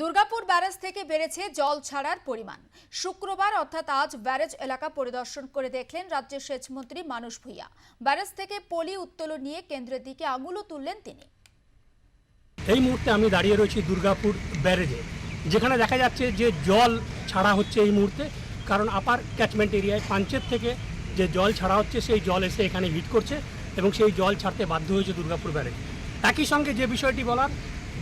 Durgapur barrage থেকে বেড়েছে জল ছাড়ার পরিমাণ। শুক্রবার অর্থাৎ আজ ব্যারেজ এলাকা পরিদর্শন করে দেখলেন রাজ্যের সেচমন্ত্রী মানুষ ভূঁইয়া। ব্যারেজ থেকে পলি উত্তোলন নিয়ে কেন্দ্রের দিকে আঙুলও তুললেন তিনি। এই মুহূর্তে আমি দাঁড়িয়ে রয়েছি দুর্গাপুর ব্যারেজে, যেখানে দেখা যাচ্ছে যে জল ছাড়া হচ্ছে এই মুহূর্তে, কারণ আপার ক্যাচমেন্ট এরিয়ায় পাঞ্চের থেকে যে জল ছাড়া হচ্ছে সেই জল এসে এখানে হিট করছে এবং সেই জল ছাড়তে বাধ্য হয়েছে দুর্গাপুর ব্যারেজ। একই সঙ্গে যে বিষয়টি বলার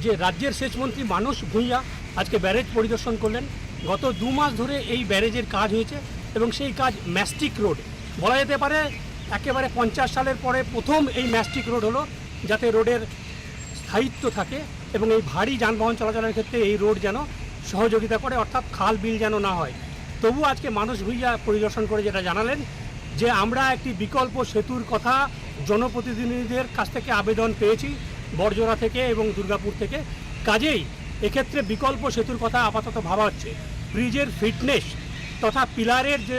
যে রাজ্যের সেচমন্ত্রী মানুষ ভূঁইয়া আজকে ব্যারেজ পরিদর্শন করলেন। গত দু মাস ধরে এই ব্যারেজের কাজ হয়েছে এবং সেই কাজ ম্যাস্টিক রোড। বলা যেতে পারে একেবারে পঞ্চাশ সালের পরে প্রথম এই ম্যাস্টিক রোড হলো, যাতে রোডের স্থায়িত্ব থাকে এবং এই ভারী যানবাহন চলাচলের ক্ষেত্রে এই রোড যেন সহযোগিতা করে, অর্থাৎ খাল বিল যেন না হয়। তবু আজকে মানুষ ভূঁইয়া পরিদর্শন করে যেটা জানালেন যে, আমরা একটি বিকল্প সেতুর কথা জনপ্রতিনিধিদের কাছ থেকে আবেদন পেয়েছি। বড়জোড়া থেকে এবং দুর্গাপুর থেকে। কাজেই এক্ষেত্রে বিকল্প সেতুর কথা আপাতত ভাবা হচ্ছে। ব্রিজের ফিটনেস তথা পিলারের যে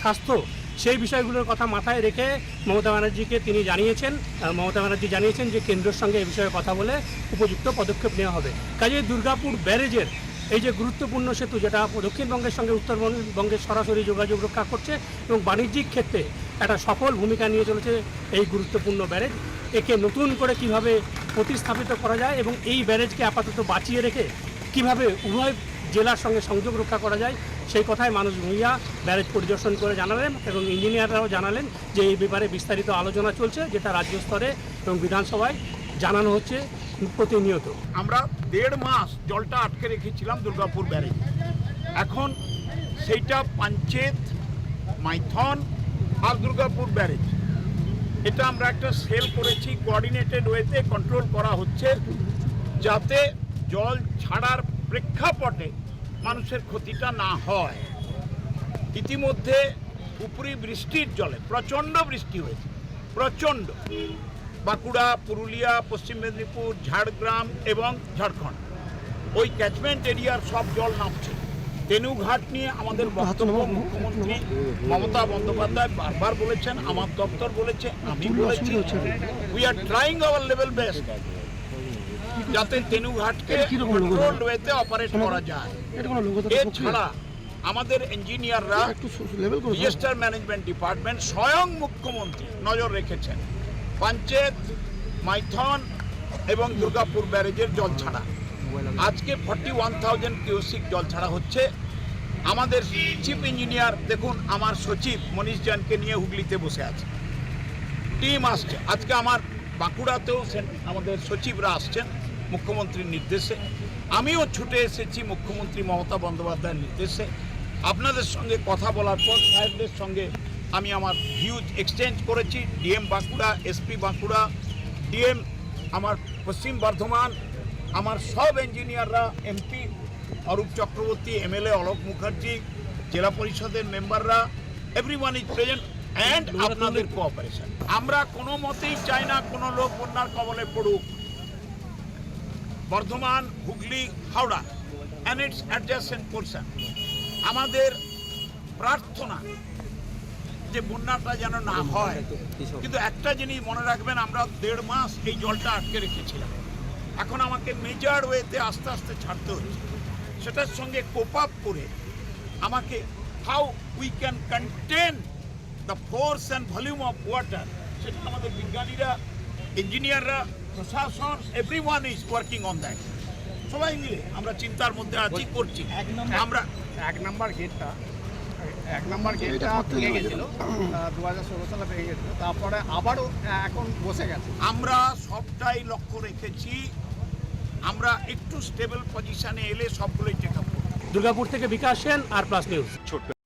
স্বাস্থ্য, সেই বিষয়গুলোর কথা মাথায় রেখে মমতা ব্যানার্জিকে তিনি জানিয়েছেন মমতা ব্যানার্জি জানিয়েছেন যে কেন্দ্রের সঙ্গে এই বিষয়ে কথা বলে উপযুক্ত পদক্ষেপ নেওয়া হবে। কাজে দুর্গাপুর ব্যারেজের এই যে গুরুত্বপূর্ণ সেতু, যেটা দক্ষিণবঙ্গের সঙ্গে উত্তরবঙ্গের সরাসরি যোগাযোগ রক্ষা করছে এবং বাণিজ্যিক ক্ষেত্রে একটা সফল ভূমিকা নিয়ে চলেছে এই গুরুত্বপূর্ণ ব্যারেজ। একে নতুন করে কীভাবে প্রতিস্থাপিত করা যায় এবং এই ব্যারেজকে আপাতত বাঁচিয়ে রেখে কীভাবে উভয় জেলার সঙ্গে সংযোগ রক্ষা করা যায়, সেই কথায় মানুষ ভূঁইয়া ব্যারেজ পরিদর্শন করে জানালেন এবং ইঞ্জিনিয়াররাও জানালেন যে এই ব্যাপারে বিস্তারিত আলোচনা চলছে, যেটা রাজ্য স্তরে এবং বিধানসভায় জানানো হচ্ছে প্রতিনিয়ত। আমরা দেড় মাস জলটা আটকে রেখেছিলাম দুর্গাপুর ব্যারেজ। এখন সেইটা পাঞ্চেত, মাইথন আর দুর্গাপুর ব্যারেজ। এটা আমরা একটা সেল করেছি কোঅর্ডিনেটেড ওয়েতে কন্ট্রোল করা হচ্ছে, যাতে জল ছাড়ার প্রেক্ষাপটে মানুষের ক্ষতিটা না হয়। ইতিমধ্যে উপরি বৃষ্টির জলে, প্রচণ্ড বৃষ্টি হয়েছে, প্রচণ্ড। বাঁকুড়া, পুরুলিয়া, পশ্চিম মেদিনীপুর, ঝাড়গ্রাম এবং ঝাড়খণ্ড। ওই ক্যাচমেন্ট এরিয়ার সব জল নামছে। তেনুঘাট নিয়ে আমাদের বক্তব্য মুখ্যমন্ত্রী মমতা বন্দ্যোপাধ্যায় বারবার বলেছেন আমার দপ্তর বলেছে আমি বলেছি we are. Trying our level best যাতে তেনুঘাটকে কন্ট্রোল ওয়েতে অপারেট করা যায়। এছাড়া আমাদের ইঞ্জিনিয়াররা ডিজাস্টার ম্যানেজমেন্ট ডিপার্টমেন্ট স্বয়ং মুখ্যমন্ত্রী নজর রেখেছেন। পঞ্চায়েত মাইথন এবং দুর্গাপুর ব্যারেজের জল ছাড়া। আজকে ফর্টি ওয়ান থাউজেন্ড কিউসিক জল ছাড়া হচ্ছে। আমাদের চিফ ইঞ্জিনিয়ার দেখুন, আমার সচিব মনীষ জানকে নিয়ে হুগলিতে বসে আছে। টিম আসছে। আজকে আমার বাঁকুড়াতেও আমাদের সচিবরা আসছেন মুখ্যমন্ত্রীর নির্দেশে। আমিও ছুটে এসেছি মুখ্যমন্ত্রী মমতা বন্দ্যোপাধ্যায়ের নির্দেশে। আপনাদের সঙ্গে কথা বলার পর সাহেবদের সঙ্গে আমি আমার ভিউজ এক্সচেঞ্জ করেছি। DM Bankura SP Bankura DM আমার পশ্চিম বর্ধমান আমার সব ইঞ্জিনিয়াররা এমপি অরূপ চক্রবর্তী এমএলএ অলোক মুখার্জি জেলা পরিষদের মেম্বাররা এভরিওয়ান ইজ প্রেজেন্ট অ্যান্ড আপনাদের কোঅপারেশন আমরা কোনো মতেই চাই না কোনো লোক বন্যার কবলে পড়ুক। Bardhaman Hooghly Howrah and its adjacent portion আমাদের প্রার্থনা যে বন্যাটা যেন না হয়। কিন্তু একটা জিনিস মনে রাখবেন আমরা দেড় মাস এই জলটা আটকে রেখেছিলাম। এখন আমাকে মেজার ওয়েতে আস্তে আস্তে ছাড়তে হচ্ছে। সেটার সঙ্গে কোপ আপ করে আমাকে how we can contain the force and volume of water সেটা আমাদের বিজ্ঞানীরা ইঞ্জিনিয়াররা প্রশাসন every one is working on that সবাই মিলে আমরা চিন্তার মধ্যে আছি করছি। আমরা এক নাম্বার গেটটা এক নাম্বার গেটটা ভেঙে গেছিল। দু হাজার ষোলো সালে ভেঙে গেছিল। তারপরে আবারও এখন বসে গেছে। আমরা সবটাই লক্ষ্য রেখেছি। আমরা একটু স্টেবল পজিশনে এলে সবগুলোই চেক আপ দুর্গাপুর থেকে Bikash Sen R plus news ছোট্ট